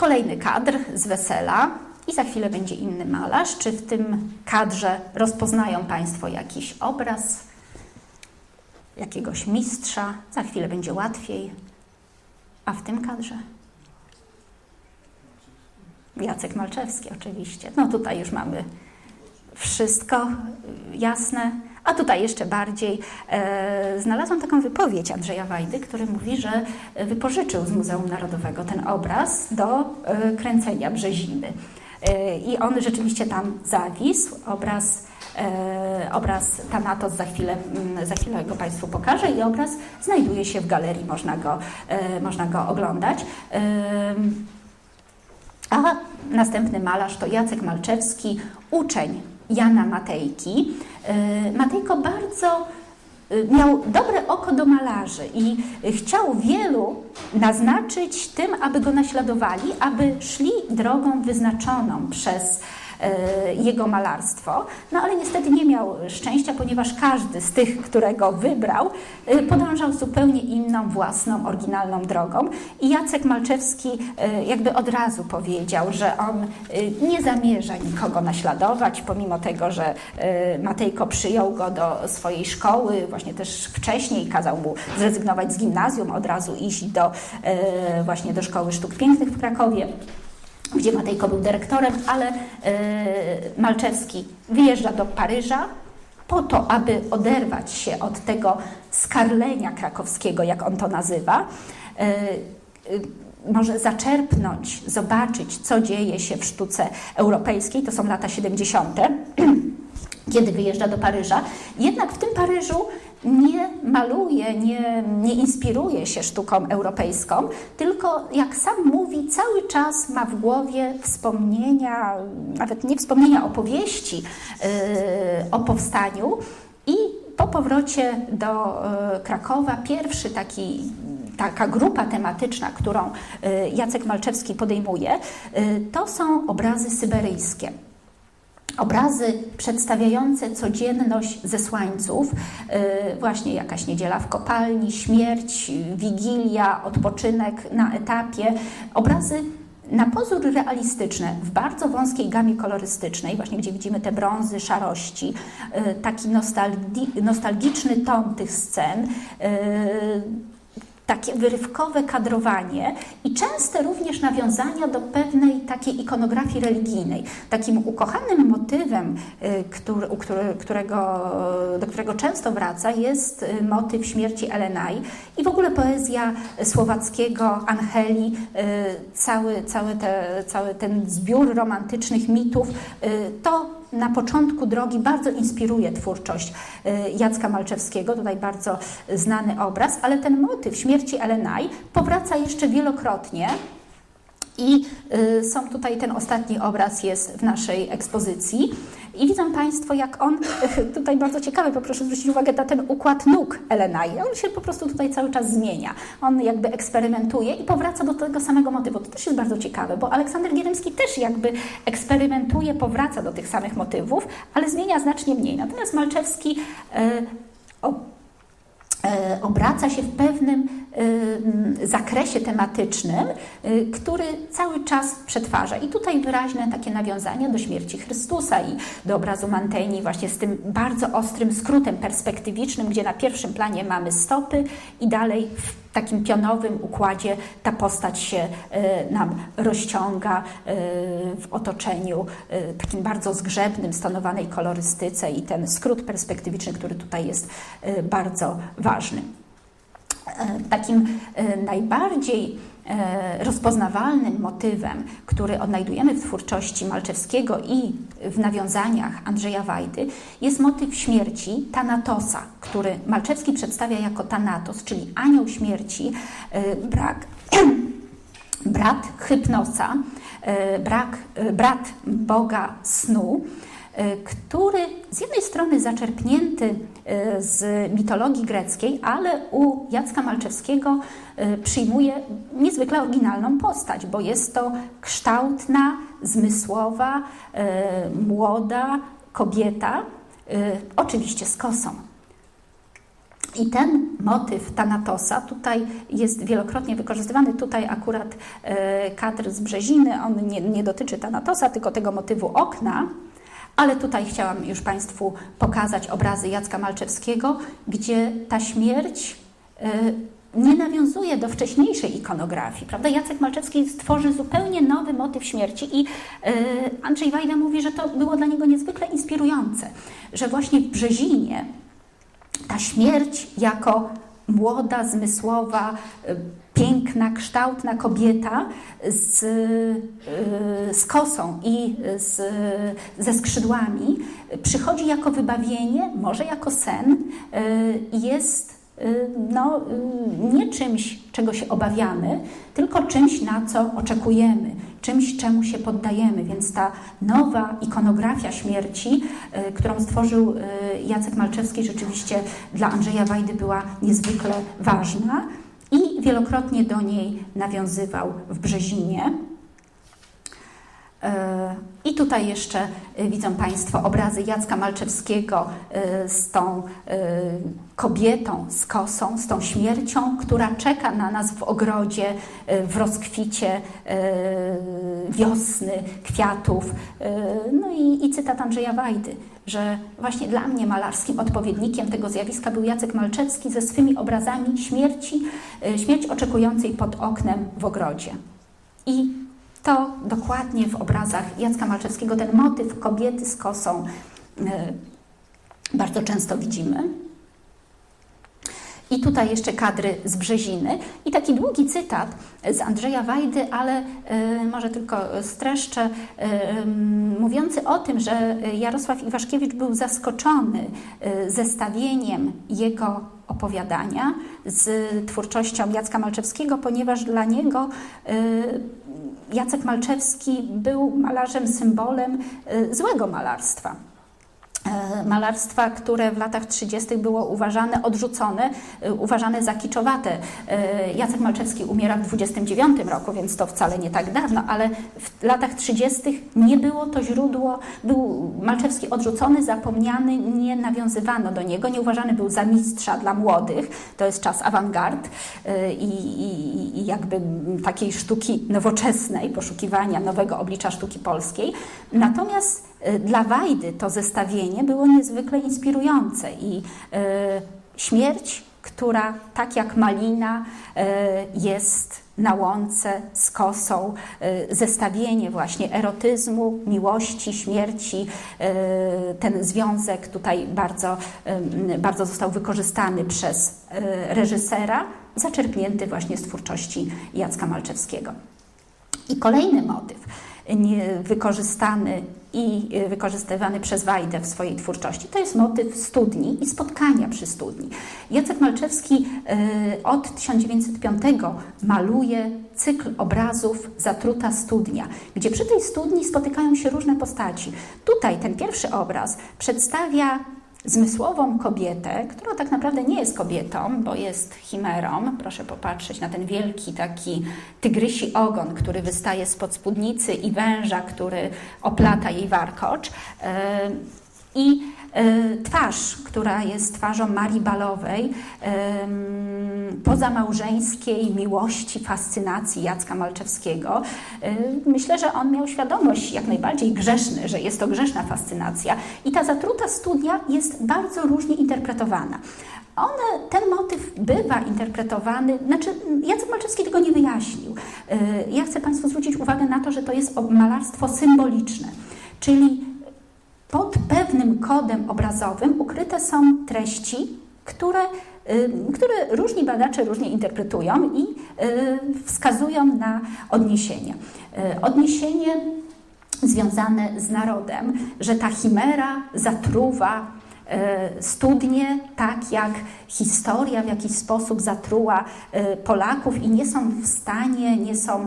Kolejny kadr z wesela. I za chwilę będzie inny malarz. Czy w tym kadrze rozpoznają Państwo jakiś obraz jakiegoś mistrza? Za chwilę będzie łatwiej. A w tym kadrze? Jacek Malczewski, oczywiście. No tutaj już mamy wszystko jasne. A tutaj jeszcze bardziej e, znalazłam taką wypowiedź Andrzeja Wajdy, który mówi, że wypożyczył z Muzeum Narodowego ten obraz do e, kręcenia Brzeziny. E, I on rzeczywiście tam zawisł. Obraz, e, obraz Thanatos za chwilę, mm, za chwilę go Państwu pokażę i obraz znajduje się w galerii, można go, e, można go oglądać. E, a następny malarz to Jacek Malczewski, uczeń Jana Matejki. Y, Matejko bardzo y, miał dobre oko do malarzy i chciał wielu naznaczyć tym, aby go naśladowali, aby szli drogą wyznaczoną przez jego malarstwo. No ale niestety nie miał szczęścia, ponieważ każdy z tych, którego wybrał, e, podążał zupełnie inną, własną, oryginalną drogą. I Jacek Malczewski e, jakby od razu powiedział, że on e, nie zamierza nikogo naśladować, pomimo tego, że e, Matejko przyjął go do swojej szkoły, właśnie też wcześniej kazał mu zrezygnować z gimnazjum, od razu iść do, e, właśnie do Szkoły Sztuk Pięknych w Krakowie gdzie Matejko był dyrektorem, ale e, Malczewski wyjeżdża do Paryża po to, aby oderwać się od tego skarlenia krakowskiego, jak on to nazywa, e, e, może zaczerpnąć, zobaczyć, co dzieje się w sztuce europejskiej, to są lata 70., kiedy wyjeżdża do Paryża. Jednak w tym Paryżu nie maluje, nie, nie inspiruje się sztuką europejską, tylko jak sam mówi, cały czas ma w głowie wspomnienia, nawet nie wspomnienia, opowieści yy, o powstaniu i po powrocie do y, Krakowa pierwszy taki taka grupa tematyczna, którą y, Jacek Malczewski podejmuje, to są obrazy syberyjskie. Obrazy przedstawiające codzienność zesłańców, yy, właśnie jakaś niedziela w kopalni, śmierć, wigilia, odpoczynek na etapie. Obrazy na pozór realistyczne, w bardzo wąskiej gamie kolorystycznej, właśnie gdzie widzimy te brązy, szarości, yy, taki nostalgi nostalgiczny ton tych scen. Takie wyrywkowe kadrowanie i częste również nawiązania do pewnej takiej ikonografii religijnej. Takim ukochanym motywem, y, który, którego, do którego często wraca, jest y, motyw śmierci Elenai i w ogóle poezja słowackiego Angeli, y, cały, cały, te, cały ten zbiór romantycznych mitów, to na początku drogi bardzo inspiruje twórczość y, Jacka Malczewskiego, tutaj bardzo znany obraz, ale ten motyw śmierci Elenaj powraca jeszcze wielokrotnie. I y, są tutaj, ten ostatni obraz jest w naszej ekspozycji. I widzą Państwo, jak on, tutaj bardzo ciekawy, poproszę zwrócić uwagę na ten układ nóg Elenai. On się po prostu tutaj cały czas zmienia. On jakby eksperymentuje i powraca do tego samego motywu. To też jest bardzo ciekawe, bo Aleksander Gierymski też jakby eksperymentuje, powraca do tych samych motywów, ale zmienia znacznie mniej. Natomiast Malczewski e, o, e, obraca się w pewnym zakresie tematycznym, y, który cały czas przetwarza. I tutaj wyraźne takie nawiązania do śmierci Chrystusa i do obrazu Mantegni, właśnie z tym bardzo ostrym skrótem perspektywicznym, gdzie na pierwszym planie mamy stopy i dalej w takim pionowym układzie ta postać się y, nam rozciąga w otoczeniu takim bardzo zgrzebnym, stonowanej kolorystyce i ten skrót perspektywiczny, który tutaj jest bardzo ważny. Takim najbardziej rozpoznawalnym motywem, który odnajdujemy w twórczości Malczewskiego i w nawiązaniach Andrzeja Wajdy, jest motyw śmierci Tanatosa, który Malczewski przedstawia jako Tanatos, czyli anioł śmierci, brak, brat Hypnosa, brak, brat Boga snu, który z jednej strony zaczerpnięty z mitologii greckiej, ale u Jacka Malczewskiego przyjmuje niezwykle oryginalną postać, bo jest to kształtna, zmysłowa, młoda kobieta, oczywiście z kosą. I ten motyw Tanatosa tutaj jest wielokrotnie wykorzystywany. Tutaj akurat e, kadr z Brzeziny, on nie, nie dotyczy Tanatosa, tylko tego motywu okna. Ale tutaj chciałam już Państwu pokazać obrazy Jacka Malczewskiego, gdzie ta śmierć e, nie nawiązuje do wcześniejszej ikonografii. Prawda? Jacek Malczewski stworzy zupełnie nowy motyw śmierci i e, Andrzej Wajda mówi, że to było dla niego niezwykle inspirujące, że właśnie w Brzezinie ta śmierć jako młoda, zmysłowa, y, piękna, kształtna kobieta z, y, z kosą i z, ze skrzydłami przychodzi jako wybawienie, może jako sen, y, jest no, nie czymś, czego się obawiamy, tylko czymś, na co oczekujemy czymś, czemu się poddajemy. Więc ta nowa ikonografia śmierci, y, którą stworzył y, Jacek Malczewski, rzeczywiście dla Andrzeja Wajdy była niezwykle ważna i wielokrotnie do niej nawiązywał w Brzezinie. E, I tutaj jeszcze e, widzą Państwo obrazy Jacka Malczewskiego e, z tą kobietą, z kosą, z tą śmiercią, która czeka na nas w ogrodzie, w rozkwicie wiosny, kwiatów. No i, i cytat Andrzeja Wajdy, że właśnie dla mnie malarskim odpowiednikiem tego zjawiska był Jacek Malczewski ze swymi obrazami śmierci, śmierć oczekującej pod oknem w ogrodzie. I to dokładnie w obrazach Jacka Malczewskiego ten motyw kobiety z kosą e, bardzo często widzimy. I tutaj jeszcze kadry z Brzeziny. I taki długi cytat z Andrzeja Wajdy, ale y, może tylko streszczę, y, mówiący o tym, że Jarosław Iwaszkiewicz był zaskoczony y, zestawieniem jego opowiadania z twórczością Jacka Malczewskiego, ponieważ dla niego Jacek Malczewski był malarzem, symbolem złego malarstwa. E, malarstwa, które w latach 30. było uważane, odrzucone, e, uważane za kiczowate. E, Jacek Malczewski umiera w 29 roku, więc to wcale nie tak dawno, ale w latach 30. nie było to źródło, był Malczewski odrzucony, zapomniany, nie nawiązywano do niego, nie uważany był za mistrza dla młodych, to jest czas awangard i, i, i jakby takiej sztuki nowoczesnej, poszukiwania nowego oblicza sztuki polskiej. Natomiast dla Wajdy to zestawienie było niezwykle inspirujące i y, śmierć, która tak jak malina y, jest na łące z kosą, zestawienie właśnie erotyzmu, miłości, śmierci. Ten związek tutaj bardzo, bardzo został wykorzystany przez reżysera, zaczerpnięty właśnie z twórczości Jacka Malczewskiego. I kolejny motyw wykorzystany i y, wykorzystywany przez Wajdę w swojej twórczości. To jest motyw studni i spotkania przy studni. Jacek Malczewski y, od 1905 maluje cykl obrazów Zatruta studnia, gdzie przy tej studni spotykają się różne postaci. Tutaj ten pierwszy obraz przedstawia zmysłową kobietę, która tak naprawdę nie jest kobietą, bo jest chimerą. Proszę popatrzeć na ten wielki taki tygrysi ogon, który wystaje spod spódnicy i węża, który oplata jej warkocz. E, I e, twarz, która jest twarzą Marii Balowej, pozamałżeńskiej miłości, fascynacji Jacka Malczewskiego. Myślę, że on miał świadomość jak najbardziej grzeszny, że jest to grzeszna fascynacja i ta zatruta studnia jest bardzo różnie interpretowana. One, ten motyw bywa interpretowany, znaczy Jacek Malczewski tego nie wyjaśnił. Ja chcę Państwu zwrócić uwagę na to, że to jest malarstwo symboliczne, czyli pod pewnym kodem obrazowym ukryte są treści, które, y, które różni badacze różnie interpretują i y, wskazują na odniesienie. Y, odniesienie związane z narodem, że ta chimera zatruwa studnie, tak jak historia w jakiś sposób zatruła Polaków i nie są w stanie, nie są,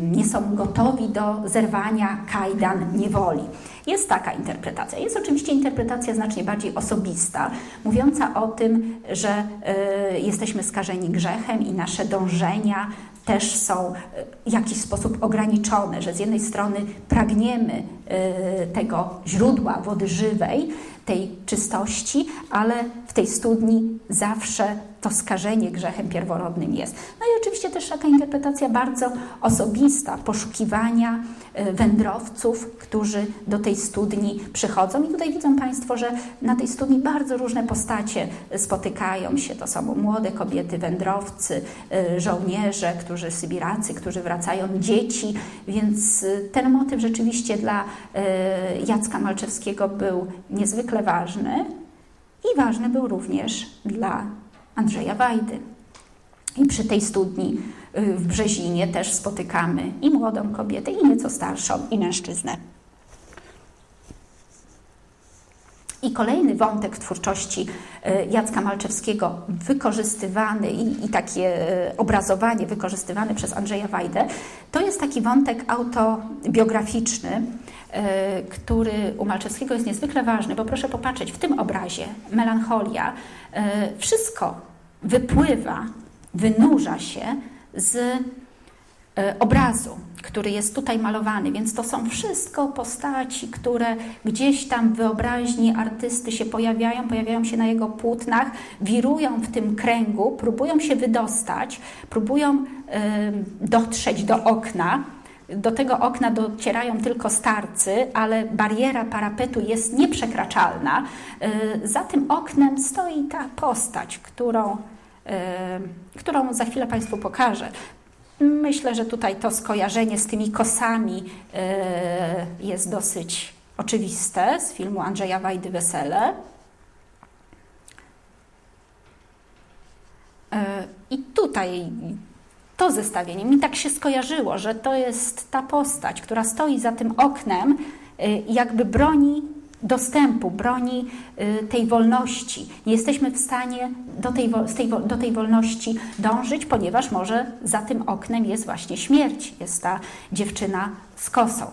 nie są gotowi do zerwania kajdan niewoli. Jest taka interpretacja. Jest oczywiście interpretacja znacznie bardziej osobista, mówiąca o tym, że y, jesteśmy skażeni grzechem i nasze dążenia też są w jakiś sposób ograniczone, że z jednej strony pragniemy y, tego źródła wody żywej, tej czystości, ale w tej studni zawsze to skażenie grzechem pierworodnym jest. No i oczywiście też taka interpretacja bardzo osobista, poszukiwania e, wędrowców, którzy do tej studni przychodzą. I tutaj widzą Państwo, że na tej studni bardzo różne postacie spotykają się. To są młode kobiety, wędrowcy, e, żołnierze, którzy sybiracy, którzy wracają, dzieci, więc e, ten motyw rzeczywiście dla Jacka Malczewskiego był niezwykle ważny i ważny był również dla Andrzeja Wajdy. I przy tej studni y, w Brzezinie też spotykamy i młodą kobietę, i nieco starszą, i mężczyznę. I kolejny wątek w twórczości y, Jacka Malczewskiego, wykorzystywany i, i, takie y, obrazowanie wykorzystywane przez Andrzeja Wajdę, to jest taki wątek autobiograficzny, który u Malczewskiego jest niezwykle ważny, bo proszę popatrzeć, w tym obrazie melancholia, wszystko wypływa, wynurza się z e, obrazu, który jest tutaj malowany, więc to są wszystko postaci, które gdzieś tam w wyobraźni artysty się pojawiają, pojawiają się na jego płótnach, wirują w tym kręgu, próbują się wydostać, próbują y, dotrzeć do okna. Do tego okna docierają tylko starcy, ale bariera parapetu jest nieprzekraczalna. Y, za tym oknem stoi ta postać, którą którą za chwilę Państwu pokażę. Myślę, że tutaj to skojarzenie z tymi kosami jest dosyć oczywiste z filmu Andrzeja Wajdy Wesele. I tutaj to zestawienie mi tak się skojarzyło, że to jest ta postać, która stoi za tym oknem, jakby broni dostępu, broni y, tej wolności. Nie jesteśmy w stanie do tej, tej, do tej wolności dążyć, ponieważ może za tym oknem jest właśnie śmierć, jest ta dziewczyna z kosą.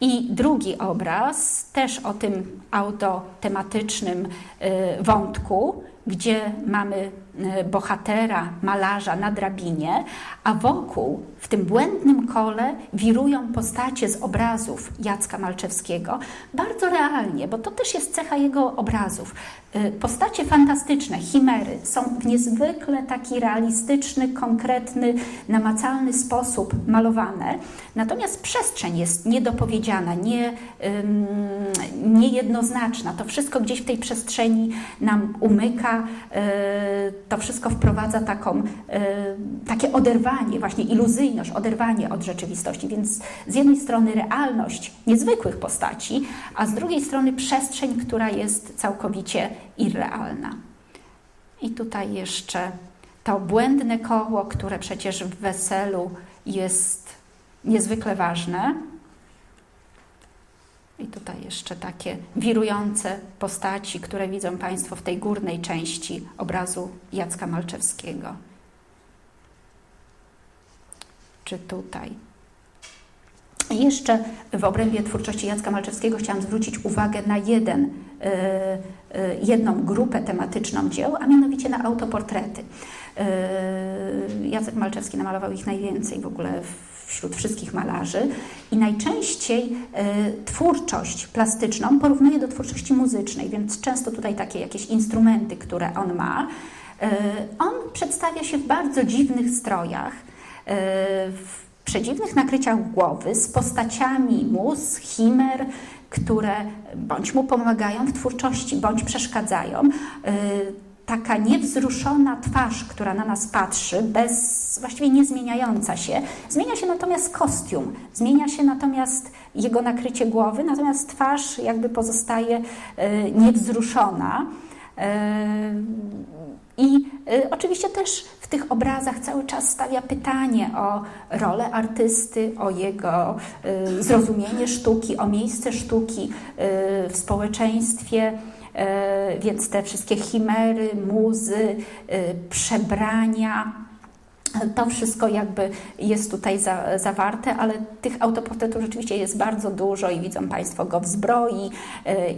I drugi obraz, też o tym autotematycznym y, wątku, gdzie mamy bohatera, malarza na drabinie, a wokół, w tym błędnym kole, wirują postacie z obrazów Jacka Malczewskiego, bardzo realnie, bo to też jest cecha jego obrazów. Y, postacie fantastyczne, chimery, są w niezwykle taki realistyczny, konkretny, namacalny sposób malowane, natomiast przestrzeń jest niedopowiedziana, nie, niejednoznaczna. To wszystko gdzieś w tej przestrzeni nam umyka, y, to wszystko wprowadza taką, y, takie oderwanie, właśnie iluzyjność, oderwanie od rzeczywistości. Więc z jednej strony realność niezwykłych postaci, a z drugiej strony przestrzeń, która jest całkowicie irrealna. I tutaj jeszcze to błędne koło, które przecież w weselu jest niezwykle ważne. I tutaj jeszcze takie wirujące postaci, które widzą Państwo w tej górnej części obrazu Jacka Malczewskiego. Czy tutaj. Jeszcze w obrębie twórczości Jacka Malczewskiego chciałam zwrócić uwagę na jeden, e, e, jedną grupę tematyczną dzieł, a mianowicie na autoportrety. E, Jacek Malczewski namalował ich najwięcej w ogóle wśród wszystkich malarzy i najczęściej twórczość plastyczną porównuje do twórczości muzycznej, więc często tutaj takie jakieś instrumenty, które on ma. On przedstawia się w bardzo dziwnych strojach, w przedziwnych nakryciach głowy z postaciami mus, chimer, które bądź mu pomagają w twórczości, bądź przeszkadzają. Y, taka niewzruszona twarz, która na nas patrzy, bez, właściwie nie zmieniająca się. Zmienia się natomiast kostium, zmienia się natomiast jego nakrycie głowy, natomiast twarz jakby pozostaje y, niewzruszona. Y, I oczywiście też w tych obrazach cały czas stawia pytanie o rolę artysty, o jego zrozumienie sztuki, o miejsce sztuki w społeczeństwie. Y, więc te wszystkie chimery, muzy, przebrania, to wszystko jakby jest tutaj za, zawarte, ale tych autoportretów rzeczywiście jest bardzo dużo i widzą Państwo go w zbroi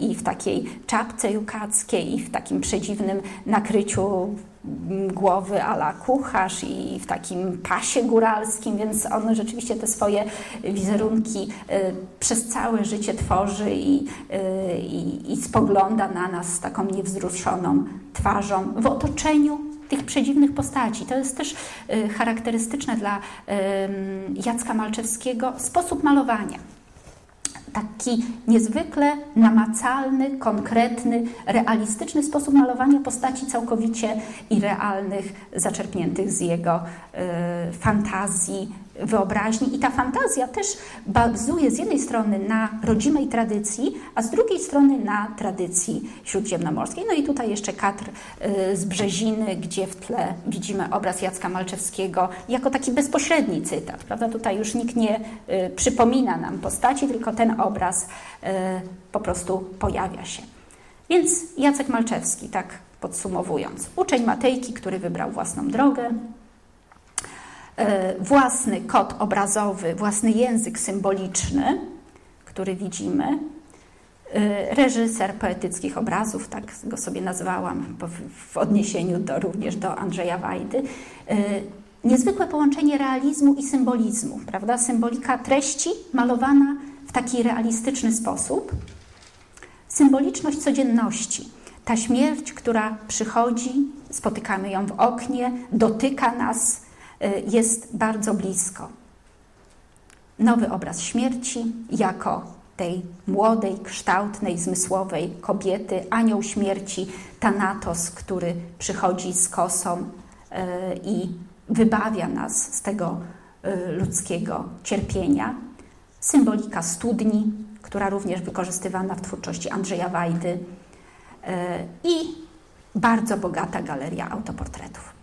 i w takiej czapce jukackiej i w takim przedziwnym nakryciu mm, głowy ala kucharz i w takim pasie góralskim, więc on rzeczywiście te swoje wizerunki y, przez całe życie tworzy i, y, i, i spogląda na nas z taką niewzruszoną twarzą w otoczeniu tych przedziwnych postaci. To jest też y, charakterystyczne dla ym, Jacka Malczewskiego sposób malowania taki niezwykle namacalny, konkretny, realistyczny sposób malowania postaci całkowicie irrealnych, zaczerpniętych z jego y, fantazji, wyobraźni. I ta fantazja też bazuje z jednej strony na rodzimej tradycji, a z drugiej strony na tradycji śródziemnomorskiej. No i tutaj jeszcze kadr y, z Brzeziny, gdzie w tle widzimy obraz Jacka Malczewskiego jako taki bezpośredni cytat. Prawda? Tutaj już nikt nie y, przypomina nam postaci, tylko ten obraz y, po prostu pojawia się. Więc Jacek Malczewski, tak podsumowując, uczeń Matejki, który wybrał własną drogę, własny kod obrazowy, własny język symboliczny, który widzimy, e, reżyser poetyckich obrazów, tak go sobie nazwałam w, odniesieniu do, również do Andrzeja Wajdy. E, Niezwykłe połączenie realizmu i symbolizmu, prawda? Symbolika treści malowana w taki realistyczny sposób. Symboliczność codzienności. Ta śmierć, która przychodzi, spotykamy ją w oknie, dotyka nas, jest bardzo blisko. Nowy obraz śmierci jako tej młodej, kształtnej, zmysłowej kobiety, anioł śmierci, Tanatos, który przychodzi z kosą y, i wybawia nas z tego y, ludzkiego cierpienia. Symbolika studni, która również wykorzystywana w twórczości Andrzeja Wajdy y, i bardzo bogata galeria autoportretów.